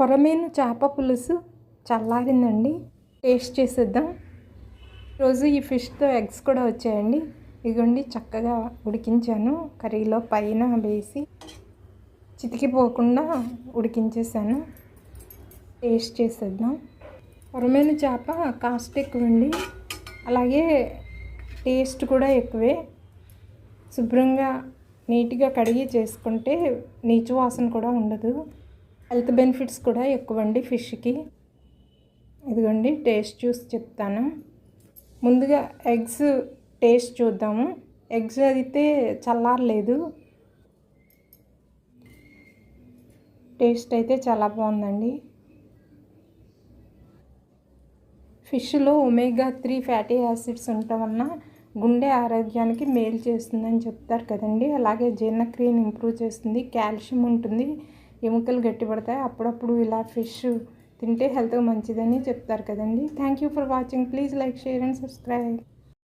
కొరమేను చేప పులుసు చల్లారిందండి. టేస్ట్ చేసేద్దాం. రోజు ఈ ఫిష్తో ఎగ్స్ కూడా వచ్చాయండి. ఇదిగోండి చక్కగా ఉడికించాను. కర్రీలో పైన వేసి చితికిపోకుండా ఉడికించేసాను. టేస్ట్ చేసేద్దాం. కొరమేను చేప కాస్ట్ ఎక్కువండి. అలాగే టేస్ట్ కూడా ఎక్కువే. శుభ్రంగా నీట్గా కడిగి చేసుకుంటే నీచు వాసన కూడా ఉండదు. హెల్త్ బెనిఫిట్స్ కూడా ఎక్కువ అండి ఫిష్కి. ఇదిగోండి టేస్ట్ చూసి చెప్తాను. ముందుగా ఎగ్స్ టేస్ట్ చూద్దాము. ఎగ్స్ అయితే చల్లారలేదు. టేస్ట్ అయితే చాలా బాగుందండి. ఫిష్లో ఒమేగా త్రీ ఫ్యాటీ యాసిడ్స్ ఉండటం వలన గుండె ఆరోగ్యానికి మేలు చేస్తుందని చెప్తారు కదండి. అలాగే జీర్ణక్రియను ఇంప్రూవ్ చేస్తుంది కాల్షియం ఉంటుంది ఎముకలు గట్టిపడతాయి అప్పుడప్పుడు ఇలా ఫిష్ తింటే హెల్త్ మంచిదని చెప్తారు కదండి. Thank you for watching please like share and subscribe